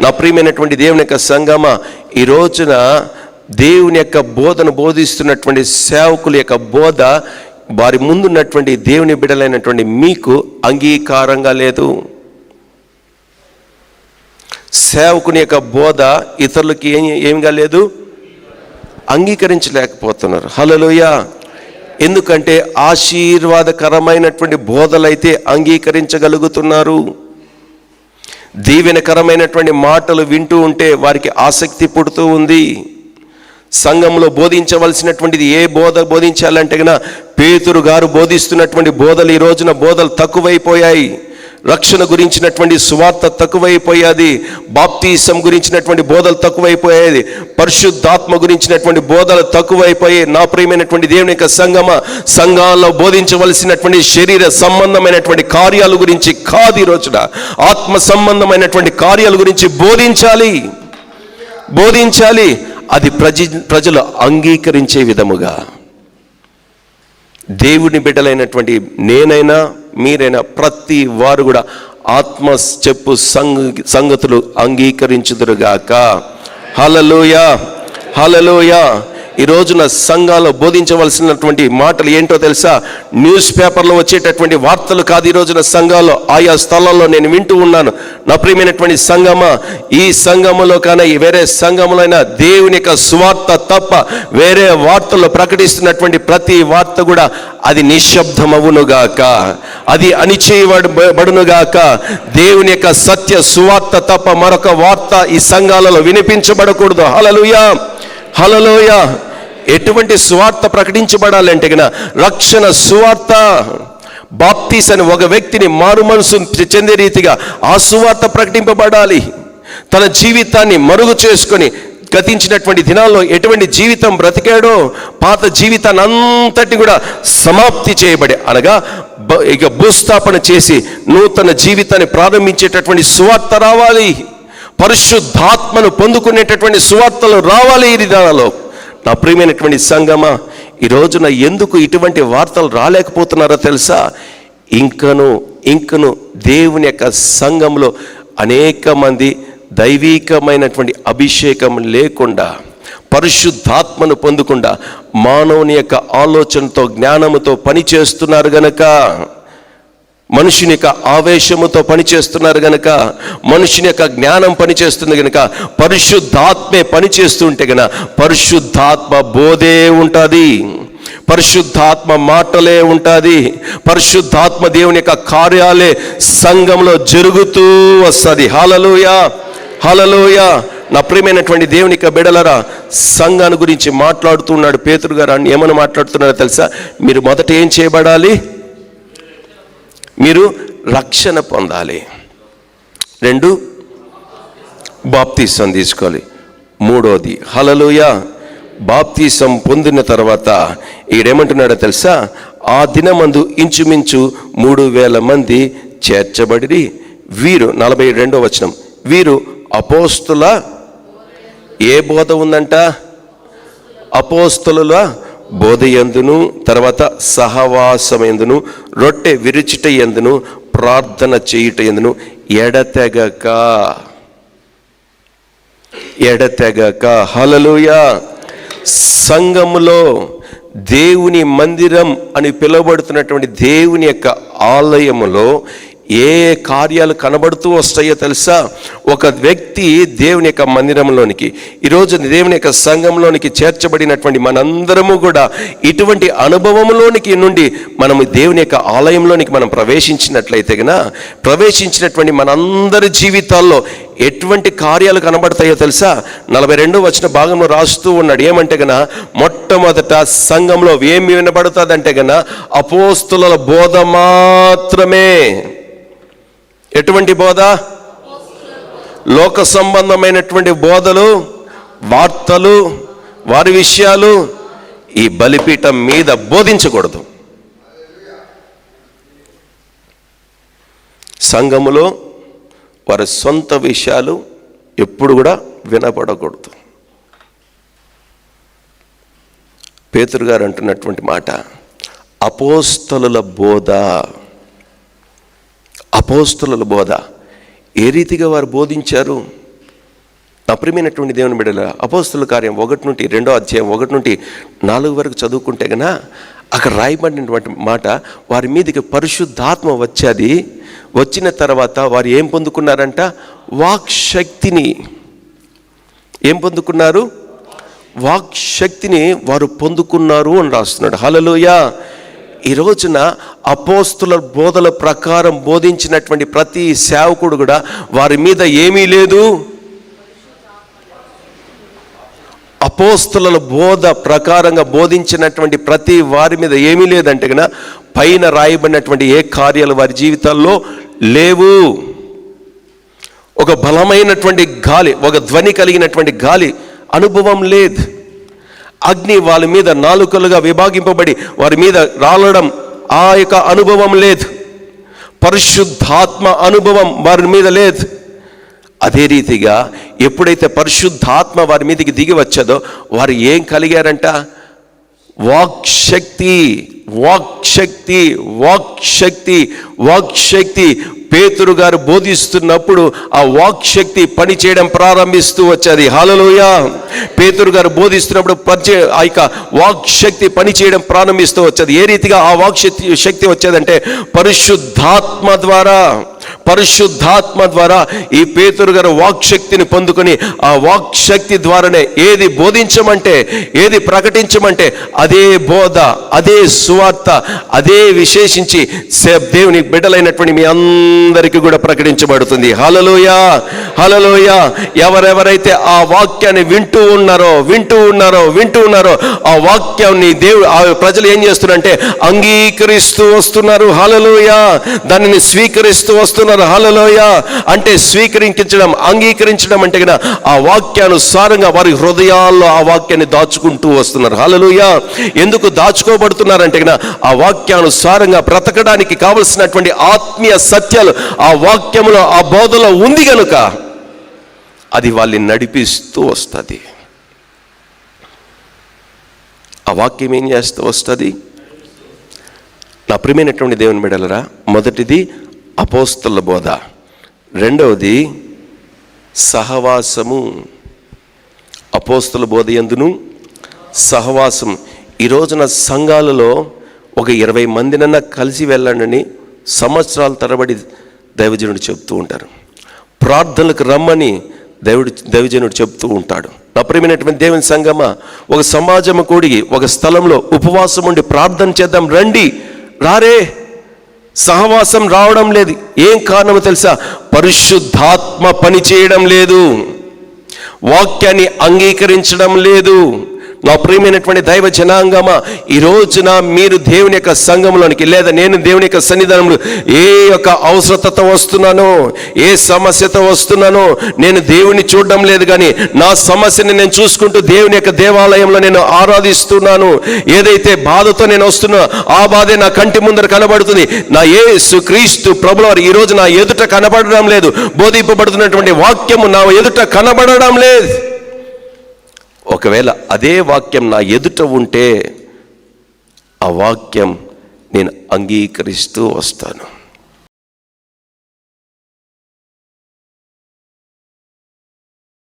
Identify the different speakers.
Speaker 1: నా ప్రియమైనటువంటి దేవుని యొక్క సంగమ ఈ రోజున దేవుని యొక్క బోధను బోధిస్తున్నటువంటి సేవకుల యొక్క బోధ వారి ముందున్నటువంటి దేవుని బిడలైనటువంటి మీకు అంగీకారంగా లేదు. సేవకుని యొక్క బోధ ఇతరులకి ఏం ఏమిగా లేదు? అంగీకరించలేకపోతున్నారు. హలోయ ఎందుకంటే ఆశీర్వాదకరమైనటువంటి బోధలైతే అంగీకరించగలుగుతున్నారు. దీవెనకరమైనటువంటి మాటలు వింటూ ఉంటే వారికి ఆసక్తి పుడుతూ ఉంది. సంఘంలో బోధించవలసినటువంటిది ఏ బోధ బోధించాలంటే కనుక పేతురు గారు బోధిస్తున్నటువంటి బోధలు ఈ రోజున బోధలు తక్కువైపోయాయి. రక్షణ గురించినటువంటి సువార్త తక్కువైపోయేది బాప్తీసం గురించినటువంటి బోధలు తక్కువైపోయేది పరిశుద్ధాత్మ గురించినటువంటి బోధలు తక్కువైపోయి నా ప్రియమైనటువంటి దేవుని యొక్క సంగమ సంఘాల్లో బోధించవలసినటువంటి శరీర సంబంధమైనటువంటి కార్యాల గురించి కాదు రోజున. ఆత్మ సంబంధమైనటువంటి కార్యాల గురించి బోధించాలి. బోధించాలి. అది ప్రజ ప్రజలు అంగీకరించే విధముగా. దేవుని బిడ్డలైనటువంటి నేనైనా మీరైనా ప్రతి వారు కూడా ఆత్మ చెప్పు సంగతులు అంగీకరించుదురుగాక. హలలోయ హలలోయ ఈ రోజున సంఘాల్లో బోధించవలసినటువంటి మాటలు ఏంటో తెలుసా? న్యూస్ పేపర్లో వచ్చేటటువంటి వార్తలు కాదు ఈ రోజున సంఘాల్లో. ఆయా స్థలాల్లో నేను వింటూ ఉన్నాను. నా ప్రియమైనటువంటి సంఘమ ఈ సంఘములో కానీ వేరే సంఘములో అయినా దేవుని యొక్క స్వార్థ తప్ప వేరే వార్తల్లో ప్రకటిస్తున్నటువంటి ప్రతి వార్త కూడా అది నిశ్శబ్దమవునుగాక. అది అణిచేయబడునుగాక దేవుని యొక్క సత్య సువార్త తప్ప మరొక వార్త ఈ సంఘాలలో వినిపించబడకూడదు. హలలుయా హలలోయ ఎటువంటి సువార్త ప్రకటించబడాలంటే గన రక్షణ సువార్త బాప్తీస్ అని ఒక వ్యక్తిని మారు మనసు చెందే రీతిగా ఆ సువార్త ప్రకటింపబడాలి. తన జీవితాన్ని మరుగు చేసుకొని గతించినటువంటి దినాల్లో ఎటువంటి జీవితం బ్రతికాడో పాత జీవితాన్ని అంతటి కూడా సమాప్తి చేయబడి అనగా బ- ఇక భూస్థాపన చేసి నూతన జీవితాన్ని ప్రారంభించేటటువంటి సువార్త రావాలి. పరిశుద్ధాత్మను పొందుకునేటటువంటి సువార్తలు రావాలి ఈ విధానాల్లో నా ప్రియమైనటువంటి సంగమ ఈ రోజున ఎందుకు ఇటువంటి వార్తలు రాలేకపోతున్నారో తెలుసా? ఇంకను ఇంకను దేవుని యొక్క సంఘంలో అనేక మంది దైవీకమైనటువంటి అభిషేకం లేకుండా పరిశుద్ధాత్మను పొందకుండా మానవుని యొక్క ఆలోచనతో జ్ఞానముతో పనిచేస్తున్నారు గనక. మనుషుని యొక్క ఆవేశముతో పనిచేస్తున్నారు గనక మనుషుని యొక్క జ్ఞానం పనిచేస్తుంది గనక పరిశుద్ధాత్మే పనిచేస్తుంటే గన పరిశుద్ధాత్మ బోధే ఉంటుంది. పరిశుద్ధాత్మ మాటలే ఉంటుంది. పరిశుద్ధాత్మ దేవుని యొక్క కార్యాలే సంఘంలో జరుగుతూ వస్తుంది. హలలోయ హలలోయ నా ప్రియమైనటువంటి దేవుని యొక్క బిడలరా సంఘాన్ని గురించి మాట్లాడుతున్నాడు పేతురు గారు. అని ఏమని మాట్లాడుతున్నారో తెలుసా? మీరు మొదట ఏం చేయబడాలి? మీరు రక్షణ పొందాలి. రెండు బాప్తీసం తీసుకోవాలి. మూడోది హలలోయ బాప్తీసం పొందిన తర్వాత ఈడేమంటున్నాడో తెలుసా? ఆ దినమందు ఇంచుమించు మూడు వేల మంది చేర్చబడి వీరు నలభై రెండో వచనం వీరు అపోస్తుల ఏ బోధ ఉందంట? అపోస్తుల బోధయందును తర్వాత సహవాసమెందును రొట్టె విరుచుట ఎందును ప్రార్థన చేయుట ఎందును ఎడతెగక. ఎడతెగక. హలలుయ సంఘములో దేవుని మందిరం అని పిలువబడుతున్నటువంటి దేవుని యొక్క ఆలయములో ఏ కార్యాలు కనబడుతూ వస్తాయో తెలుసా? ఒక వ్యక్తి దేవుని యొక్క మందిరంలోనికి ఈరోజు దేవుని యొక్క సంఘంలోనికి చేర్చబడినటువంటి మనందరము కూడా ఇటువంటి అనుభవంలోనికి నుండి మనము దేవుని యొక్క ఆలయంలోనికి మనం ప్రవేశించినట్లయితే గన ప్రవేశించినటువంటి మనందరి జీవితాల్లో ఎటువంటి కార్యాలు కనబడతాయో తెలుసా? నలభై రెండు వచ్చిన భాగంలో రాస్తూ ఉన్నాడు. ఏమంటే గన మొట్టమొదట సంఘంలో ఏమి వినబడుతుందంటే గన అపోస్తుల బోధ మాత్రమే. ఎటువంటి బోధ? లోక సంబంధమైనటువంటి బోధలు వార్తలు వారి విషయాలు ఈ బలిపీఠం మీద బోధించకూడదు. సంఘములో వారి సొంత విషయాలు ఎప్పుడు కూడా వినపడకూడదు. పేతురు గారు అంటున్నటువంటి మాట అపోస్తలుల బోధ అపోస్తుల బోధ. ఏ రీతిగా వారు బోధించారు? నా దేవుని బిడ్డల అపోస్తుల కార్యం ఒకటి నుండి రెండో అధ్యాయం ఒకటి నుండి నాలుగు వరకు చదువుకుంటే గనా అక్కడ రాయబడినటువంటి మాట వారి మీదకి పరిశుద్ధాత్మ వచ్చేది. వచ్చిన తర్వాత వారు ఏం పొందుకున్నారంట? వాక్ శక్తిని ఏం పొందుకున్నారు? వాక్ శక్తిని వారు పొందుకున్నారు అని రాస్తున్నాడు. హలలోయా ఈ రోజున అపోస్తుల బోధల ప్రకారం బోధించినటువంటి ప్రతి సేవకుడు కూడా వారి మీద ఏమీ లేదు. అపోస్తుల బోధ ప్రకారంగా బోధించినటువంటి ప్రతి వారి మీద ఏమీ లేదంటే కదా పైన రాయబడినటువంటి ఏ కార్యాలు వారి జీవితాల్లో లేవు. ఒక బలమైనటువంటి గాలి ఒక ధ్వని కలిగినటువంటి గాలి అనుభవం లేదు. అగ్ని వాళ్ళ మీద నాలుకలుగా విభాగింపబడి వారి మీద రాలడం ఆ యొక్క అనుభవం లేదు. పరిశుద్ధాత్మ అనుభవం వారి మీద లేదు. అదే రీతిగా ఎప్పుడైతే పరిశుద్ధాత్మ వారి మీదకి దిగి వచ్చదో వారు ఏం కలిగారంట? వాక్ శక్తి వాక్ శక్తి పేతురు గారు బోధిస్తున్నప్పుడు ఆ వాక్ శక్తి పని చేయడం ప్రారంభిస్తూ వచ్చేది. హాలలోయ పేతురు గారు బోధిస్తున్నప్పుడు పనిచే ఆ యొక్క వాక్ శక్తి ప్రారంభిస్తూ వచ్చేది. ఏ రీతిగా ఆ వాక్ శక్తి శక్తి వచ్చేదంటే పరిశుద్ధాత్మ ద్వారా. పరిశుద్ధాత్మ ద్వారా ఈ పేతురు గారు వాక్శక్తిని పొందుకొని ఆ వాక్శక్తి ద్వారానే ఏది బోధించమంటే ఏది ప్రకటించమంటే అదే బోధ అదే సువార్త అదే విశేషించి సే- దేవుని బిడ్డలైనటువంటి మీ అందరికీ కూడా ప్రకటించబడుతుంది. హలలోయ హలలోయ ఎవరెవరైతే ఆ వాక్యాన్ని వింటూ ఉన్నారో వింటూ ఉన్నారో వింటూ ఉన్నారో ఆ వాక్యాన్ని దేవుడు ఆ ప్రజలు ఏం చేస్తున్నారంటే అంగీకరిస్తూ వస్తున్నారు. హలలోయ దానిని స్వీకరిస్తూ వస్తున్నారు. హలలోయ అంటే స్వీకరించడం అంగీకరించడం అంటే కదా ఆ వాక్యానుసారంగా వారి హృదయాల్లో ఆ వాక్యాన్ని దాచుకుంటూ వస్తున్నారు. హలలోయ ఎందుకు దాచుకోబడుతున్నారంటే కదా ఆ వాక్యానుసారంగా బ్రతకడానికి కావలసినటువంటి ఆత్మీయ సత్యాలు ఆ వాక్యములో ఆ బోధలో ఉంది గనుక అది వాళ్ళని నడిపిస్తూ వస్తుంది. ఆ వాక్యం ఏం చేస్తూ వస్తుంది? నా ప్రియమైనటువంటి దేవుని బిడలరా మొదటిది అపోస్తల బోధ. రెండవది సహవాసము. అపోస్తల బోధ ఎందును? సహవాసం ఈ రోజున సంఘాలలో ఒక ఇరవై మందినన్నా కలిసి వెళ్ళండి సంవత్సరాల తరబడి దైవజనుడు చెప్తూ ఉంటారు. ప్రార్థనలకు రమ్మని దేవుడు దైవజనుడు చెప్తూ ఉంటాడు. నా దేవుని సంగమ ఒక సమాజము కూడి ఒక స్థలంలో ఉపవాసం ఉండి ప్రార్థన చేద్దాం రండి రారే! సహవాసం రావడం లేదు. ఏం కారణమో తెలుసా? పరిశుద్ధాత్మ పని చేయడం లేదు. వాక్యాన్ని అంగీకరించడం లేదు. నా ప్రియమైనటువంటి దైవ జనాంగమా ఈ రోజున మీరు దేవుని యొక్క సంఘంలోనికి లేదా నేను దేవుని యొక్క సన్నిధానంలో ఏ యొక్క అవసరతతో వస్తున్నానో ఏ సమస్యతో వస్తున్నానో నేను దేవుని చూడడం లేదు కానీ నా సమస్యని నేను చూసుకుంటూ దేవుని యొక్క దేవాలయంలో నేను ఆరాధిస్తున్నాను. ఏదైతే బాధతో నేను వస్తున్నా ఆ బాధే నా కంటి ముందర కనబడుతుంది. నా ఏ సుక్రీస్తు ప్రభులవారు ఈ రోజు నా ఎదుట కనబడడం లేదు. బోధింపబడుతున్నటువంటి వాక్యము నా ఎదుట కనబడడం లేదు. ఒకవేళ అదే వాక్యం నా ఎదుట ఉంటే ఆ వాక్యం నేను అంగీకరిస్తూ వస్తాను.